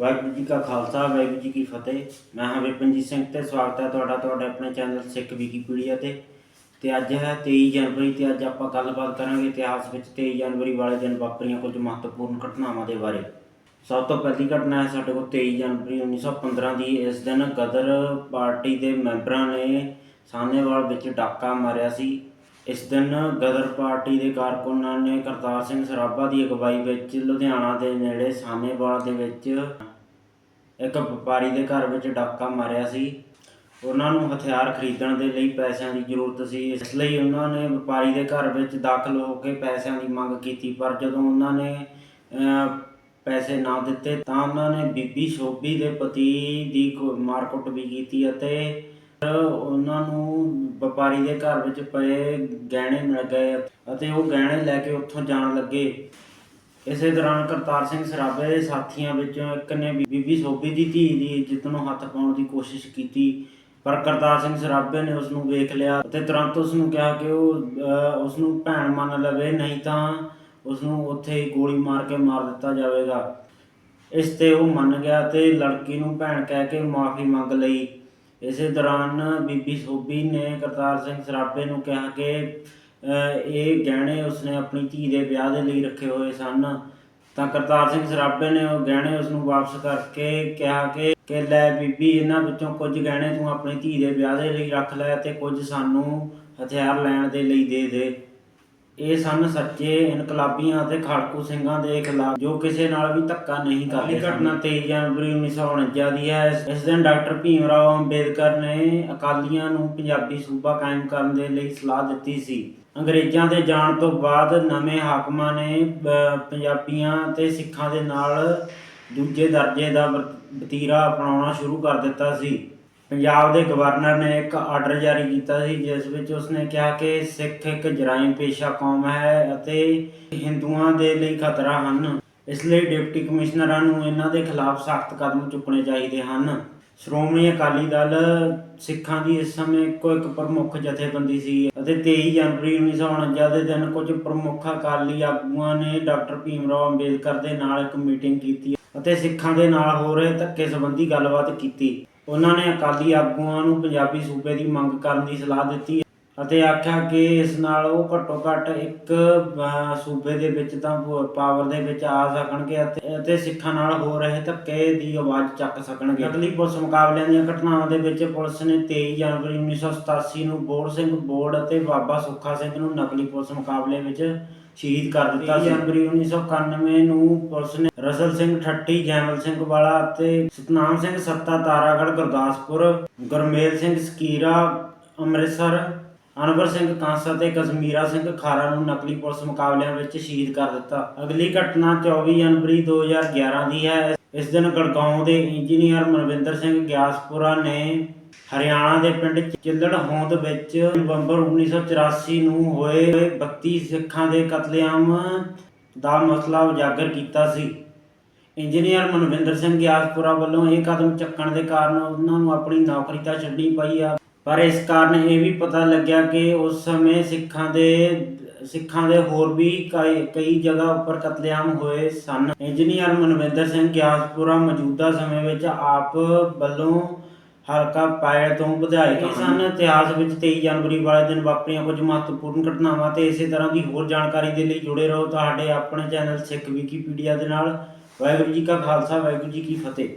ਵਾਹਿਗੁਰੂ ਜੀ ਕਾ ਖਾਲਸਾ, ਵਾਹਿਗੁਰੂ ਜੀ ਕੀ ਫਤਿਹ। ਮੈਂ ਹਾਂ ਵਿਪਨਜੀਤ ਸਿੰਘ ਤੇ ਸਵਾਗਤ ਹੈ ਤੁਹਾਡਾ, ਤੁਹਾਡੇ ਆਪਣੇ ਚੈਨਲ ਸਿੱਖ ਵਿਕੀਪੀਡੀਆ ਤੇ। ਤੇ ਅੱਜ ਹੈ 23 ਜਨਵਰੀ ਤੇ ਅੱਜ ਆਪਾਂ ਗੱਲਬਾਤ ਕਰਾਂਗੇ ਇਤਿਹਾਸ ਵਿੱਚ 23 ਜਨਵਰੀ ਵਾਲੇ ਦਿਨ ਵਾਪਰੀਆਂ ਕੁਝ ਮਹੱਤਵਪੂਰਨ ਘਟਨਾਵਾਂ ਦੇ ਬਾਰੇ। ਸਭ ਤੋਂ ਪਹਿਲੀ ਘਟਨਾ ਹੈ ਸਾਡੇ ਕੋਲ 23 ਜਨਵਰੀ 1915 ਦੀ। ਇਸ ਦਿਨ ਗਦਰ ਪਾਰਟੀ ਦੇ ਮੈਂਬਰਾਂ ਨੇ ਸਾਹਨੇਵਾਲ ਵਿੱਚ ਡਾਕਾ ਮਾਰਿਆ ਸੀ। ਇਸ ਦਿਨ ਗਦਰ ਪਾਰਟੀ ਦੇ ਕਾਰਕੁਨਾਂ ਨੇ ਕਰਤਾਰ ਸਿੰਘ ਸਰਾਭਾ ਦੀ ਅਗਵਾਈ ਵਿੱਚ ਲੁਧਿਆਣਾ ਦੇ ਨੇੜੇ ਸਾਹਨੇਵਾਲ ਦੇ ਵਿੱਚ ਇੱਕ ਵਪਾਰੀ ਦੇ ਘਰ ਵਿੱਚ ਡਾਕਾ ਮਾਰਿਆ ਸੀ। ਉਹਨਾਂ ਨੂੰ ਹਥਿਆਰ ਖਰੀਦਣ ਦੇ ਲਈ ਪੈਸਿਆਂ ਦੀ ਜ਼ਰੂਰਤ ਸੀ। ਇਸ ਲਈ ਉਹਨਾਂ ਨੇ ਵਪਾਰੀ ਦੇ ਘਰ ਵਿੱਚ ਦਾਖਲ ਹੋ ਕੇ ਪੈਸਿਆਂ ਦੀ ਮੰਗ ਕੀਤੀ। ਪਰ ਜਦੋਂ ਉਹਨਾਂ ਨੇ ਪੈਸੇ ਨਾ ਦਿੱਤੇ ਤਾਂ ਉਹਨਾਂ ਨੇ ਬੀਬੀ ਸ਼ੋਭੀ ਦੇ ਪਤੀ ਦੀ ਕੁ- ਮਾਰਕੁੱਟ ਵੀ ਕੀਤੀ ਅਤੇ ਉਹਨਾਂ ਨੂੰ ਵਪਾਰੀ ਦੇ ਘਰ ਵਿੱਚ ਪਏ ਗਹਿਣੇ ਮਿਲ ਗਏ ਅਤੇ ਉਹ ਗਹਿਣੇ ਲੈ ਕੇ ਉੱਥੋਂ ਜਾਣ ਲੱਗੇ। ਇਸੇ ਦੌਰਾਨ ਕਰਤਾਰ ਸਿੰਘ ਸਰਾਭੇ ਦੇ ਸਾਥੀਆਂ ਵਿੱਚੋਂ ਇੱਕ ਨੇ ਬੀਬੀ ਸੋਭੀ ਦੀ ਧੀ ਦੀ ਇੱਜ਼ਤ ਨੂੰ ਹੱਥ ਪਾਉਣ ਦੀ ਕੋਸ਼ਿਸ਼ ਕੀਤੀ, ਪਰ ਕਰਤਾਰ ਸਿੰਘ ਸਰਾਭੇ ਨੇ ਉਸ ਨੂੰ ਵੇਖ ਲਿਆ ਅਤੇ ਤੁਰੰਤ ਉਸ ਨੂੰ ਕਿਹਾ ਕਿ ਉਹ ਉਸ ਨੂੰ ਭੈਣ ਮੰਨ ਲਵੇ, ਨਹੀਂ ਤਾਂ ਉਸ ਨੂੰ ਉੱਥੇ ਹੀ ਗੋਲੀ ਮਾਰ ਕੇ ਮਾਰ ਦਿੱਤਾ ਜਾਵੇਗਾ। ਇਸ ਤੇ ਉਹ ਮੰਨ ਗਿਆ ਤੇ ਲੜਕੀ ਨੂੰ ਭੈਣ ਕਹਿ ਕੇ ਮਾਫੀ ਮੰਗ ਲਈ। ਇਸੇ ਦੌਰਾਨ ਬੀਬੀ ਸੋਭੀ ਨੇ ਕਰਤਾਰ ਸਿੰਘ ਸਰਾਭੇ ਨੂੰ ਕਿਹਾ ਕਿ ਇਹ ਗਹਿਣੇ ਉਸਨੇ ਆਪਣੀ ਧੀ ਦੇ ਵਿਆਹ ਦੇ ਲਈ ਰੱਖੇ ਹੋਏ ਸਨ। ਤਾਂ ਕਰਤਾਰ ਸਿੰਘ ਸਰਾਭੇ ਨੇ ਉਹ ਗਹਿਣੇ ਉਸ ਨੂੰ ਵਾਪਸ ਕਰਕੇ ਕਿਹਾ ਕਿ ਕਿ ਲੈ ਬੀਬੀ, ਇਹਨਾਂ ਵਿੱਚੋਂ ਕੁਝ ਗਹਿਣੇ ਤੂੰ ਆਪਣੀ ਧੀ ਦੇ ਵਿਆਹ ਦੇ ਲਈ ਰੱਖ ਲੈ ਤੇ ਕੁਝ ਸਾਨੂੰ ਹਥਿਆਰ ਲੈਣ ਦੇ ਲਈ ਦੇ ਦੇ। ਇਹ ਸਨ ਸੱਚੇ ਇਨਕਲਾਬੀਆਂ ਅਤੇ ਖੜਕੂ ਸਿੰਘਾਂ ਦੇ ਖਿਲਾਫ ਜੋ ਕਿਸੇ ਨਾਲ ਵੀ ਧੱਕਾ ਨਹੀਂ ਕਰਦੇ ਸਨ। ਘਟਨਾ 23 ਜਨਵਰੀ 1949 ਦੀ ਹੈ। ਇਸ- ਦਿਨ ਡਾਕਟਰ ਭੀਮ ਰਾਓ ਅੰਬੇਦਕਰ ਨੇ ਅਕਾਲੀਆਂ ਨੂੰ ਪੰਜਾਬੀ ਸੂਬਾ ਕਾਇਮ ਕਰਨ ਦੇ ਲਈ ਸਲਾਹ ਦਿੱਤੀ ਸੀ। ਅੰਗਰੇਜ਼ਾਂ ਦੇ ਜਾਣ ਤੋਂ ਬਾਅਦ ਨਵੇਂ ਹਾਕਮਾਂ ਨੇ ਪੰਜਾਬੀਆਂ ਤੇ ਸਿੱਖਾਂ ਦੇ ਨਾਲ ਦੂਜੇ ਦਰਜੇ ਦਾ ਵਤੀਰਾ ਅਪਣਾਉਣਾ ਸ਼ੁਰੂ ਕਰ ਦਿੱਤਾ ਸੀ। ਪੰਜਾਬ ਦੇ ਗਵਰਨਰ ਨੇ ਇੱਕ ਆਰਡਰ ਜਾਰੀ ਕੀਤਾ ਸੀ, ਜਿਸ ਵਿੱਚ ਉਸਨੇ ਕਿਹਾ ਕਿ ਸਿੱਖ ਇੱਕ ਜਰਾਇਮ ਪੇਸ਼ਾ ਕੌਮ ਹੈ ਅਤੇ ਹਿੰਦੂਆਂ ਦੇ ਲਈ ਖਤਰਾ ਹਨ। ਇਸ ਲਈ ਡਿਪਟੀ ਕਮਿਸ਼ਨਰਾਂ ਨੂੰ ਇਹਨਾਂ ਦੇ ਖਿਲਾਫ ਸਖਤ ਕਦਮ ਚੁੱਕਣੇ ਚਾਹੀਦੇ ਹਨ। ਸ਼੍ਰੋਮਣੀ ਅਕਾਲੀ ਦਲ ਸਿੱਖਾਂ ਦੀ ਇਸ ਸਮੇਂ ਇੱਕੋ ਇੱਕ ਪ੍ਰਮੁੱਖ ਜਥੇਬੰਦੀ ਸੀ ਅਤੇ 23 ਜਨਵਰੀ 1949 ਦੇ ਦਿਨ ਕੁਝ ਪ੍ਰਮੁੱਖ ਅਕਾਲੀ ਆਗੂਆਂ ਨੇ ਡਾਕਟਰ ਭੀਮ ਰਾਓ ਅੰਬੇਦਕਰ ਦੇ ਨਾਲ ਇੱਕ ਮੀਟਿੰਗ ਕੀਤੀ ਅਤੇ ਸਿੱਖਾਂ ਦੇ ਨਾਲ ਹੋ ਰਹੇ ਧੱਕੇ ਸੰਬੰਧੀ ਗੱਲਬਾਤ ਕੀਤੀ। ਉਹਨਾਂ ਨੇ ਅਕਾਲੀ ਆਗੂਆਂ ਨੂੰ ਪੰਜਾਬੀ ਸੂਬੇ ਦੀ ਮੰਗ ਕਰਨ ਦੀ ਸਲਾਹ ਦਿੱਤੀ ਅਤੇ ਆਖਿਆ ਕਿ ਇਸ ਨਾਲ ਉਹ ਘੱਟੋ ਘੱਟ ਇੱਕ ਅਹ, ਸੂਬੇ ਦੇ ਵਿੱਚ ਤਾਂ ਪਾਵਰ ਦੇ ਵਿੱਚ ਆ ਸਕਣਗੇ ਅਤੇ ਅਤੇ ਸਿੱਖਾਂ ਨਾਲ ਹੋ ਰਹੇ ਧੱਕੇ ਦੀ ਆਵਾਜ਼ ਚੱਕ ਸਕਣਗੇ। ਨਕਲੀ ਪੁਲਿਸ ਮੁਕਾਬਲਿਆਂ ਦੀਆਂ ਘਟਨਾਵਾਂ ਦੇ ਵਿੱਚ ਪੁਲਿਸ ਨੇ 23 ਜਨਵਰੀ 1987 ਨੂੰ ਬੋੜ ਸਿੰਘ ਬੋੜ ਅਤੇ ਬਾਬਾ ਸੁੱਖਾ ਸਿੰਘ ਨੂੰ ਨਕਲੀ ਪੁਲਿਸ ਮੁਕਾਬਲੇ ਵਿੱਚ ਸ਼ਹੀਦ ਕਰ ਦਿੱਤਾ ਸੀ। ਜਨਵਰੀ 1991 ਨੂੰ ਪੁਲਿਸ ਨੇ ਰਸਲ ਸਿੰਘ ਠੱਟੀ ਜੈਮਲ ਸਿੰਘ ਵਾਲਾ ਅਤੇ ਸਤਨਾਮ ਸਿੰਘ ਸੱਤਾ ਤਾਰਾਗੜ੍ਹ ਗੁਰਦਾਸਪੁਰ ਗੁਰਮੇਲ ਸਿੰਘ ਸਕੀਰਾ ਅੰਮ੍ਰਿਤਸਰ ਅਨਵਰ ਸਿੰਘ ਕਾਂਸਾ ਤੇ ਕਸ਼ਮੀਰਾ ਸਿੰਘ ਖਾਰਾ ਨੂੰ ਨਕਲੀ ਪੁਲਿਸ ਮੁਕਾਬਲਿਆਂ ਵਿੱਚ ਸ਼ਹੀਦ ਕਰ ਦਿੱਤਾ। ਅਗਲੀ ਘਟਨਾ 24 ਜਨਵਰੀ 2011 ਦੀ ਹੈ। ਇਸ ਦਿਨ ਗੜਗਾਉਂ ਦੇ ਇੰਜੀਨੀਅਰ ਮਨਵਿੰਦਰ ਸਿੰਘ ਗਿਆਸਪੁਰਾ ਨੇ ਹਰਿਆਣਾ ਦੇ ਪਿੰਡ ਚਿੱਲੜ ਹੋਂਦ ਵਿੱਚ ਨਵੰਬਰ 1984 ਨੂੰ ਹੋਏ 32 ਸਿੱਖਾਂ ਦੇ ਕਤਲੇਆਮ ਦਾ ਮਸਲਾ ਉਜਾਗਰ ਕੀਤਾ ਸੀ। ਇੰਜੀਨੀਅਰ ਮਨਵਿੰਦਰ ਸਿੰਘ ਗਿਆਸਪੁਰਾ ਵੱਲੋਂ ਇਹ ਕਦਮ ਚੱਕਣ ਦੇ ਕਾਰਨ ਉਹਨਾਂ ਨੂੰ ਆਪਣੀ ਨੌਕਰੀ ਤਾਂ ਛੱਡਣੀ ਪਈ ਆ, ਪਰ ਇਸ ਕਾਰਨ ਇਹ ਵੀ ਪਤਾ ਲੱਗਿਆ ਕਿ ਉਸ ਸਮੇਂ ਸਿੱਖਾਂ ਦੇ ਸਿੱਖਾਂ ਦੇ ਹੋਰ ਵੀ ਕਈ ਕਈ ਜਗ੍ਹਾ ਉੱਪਰ ਕਤਲੇਆਮ ਹੋਏ ਸਨ। ਇੰਜੀਨੀਅਰ ਮਨਵਿੰਦਰ ਸਿੰਘ ਗਿਆਸਪੁਰਾ ਮੌਜੂਦਾ ਸਮੇਂ ਵਿੱਚ ਆਪ ਵੱਲੋਂ ਹਲਕਾ ਪਾਇਲ ਤੋਂ ਵਿਧਾਇਕ ਸਨ ਇਤਿਹਾਸ ਵਿੱਚ 23 ਜਨਵਰੀ ਵਾਲੇ ਦਿਨ ਵਾਪਰੀਆਂ ਕੁਝ ਮਹੱਤਵਪੂਰਨ ਘਟਨਾਵਾਂ ਤੇ ਇਸੇ ਤਰ੍ਹਾਂ ਦੀ ਹੋਰ ਜਾਣਕਾਰੀ ਦੇ ਲਈ ਜੁੜੇ ਰਹੋ ਤੁਹਾਡੇ ਆਪਣੇ ਚੈਨਲ ਸਿੱਖ ਵਿਕੀਪੀਡੀਆ ਦੇ ਨਾਲ। ਵਾਹਿਗੁਰੂ ਜੀ ਕਾ ਖਾਲਸਾ ਵਾਹਿਗੁਰੂ ਜੀ ਕੀ ਫਤਿਹ।